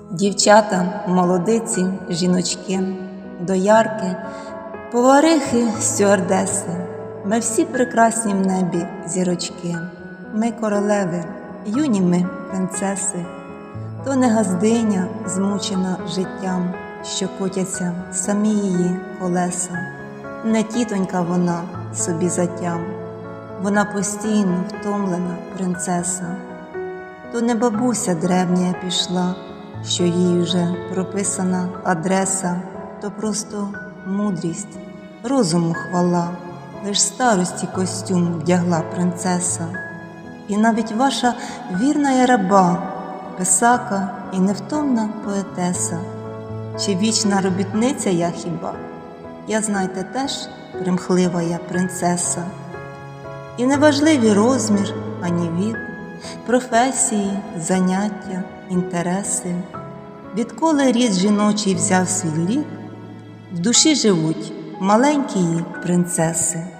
Дівчата, молодиці, жіночки, доярки, поварихи, стюардеси, ми всі прекрасні в небі зірочки, ми королеви, юні ми принцеси, то не газдиня, змучена життям, що котяться самі її колеса, не тітонька вона собі затям, вона постійно втомлена принцеса. То не бабуся древня пішла, що їй вже прописана адреса, то просто мудрість, розуму хвала, лиш старості костюм вдягла принцеса. І навіть ваша вірна я раба, писака і невтомна поетеса, чи вічна робітниця я хіба? Я знайте теж примхлива я принцеса. І неважливі розмір, ані вік, професії, заняття, інтереси. Відколи рід жіночий взяв свій лік, в душі живуть маленькі принцеси.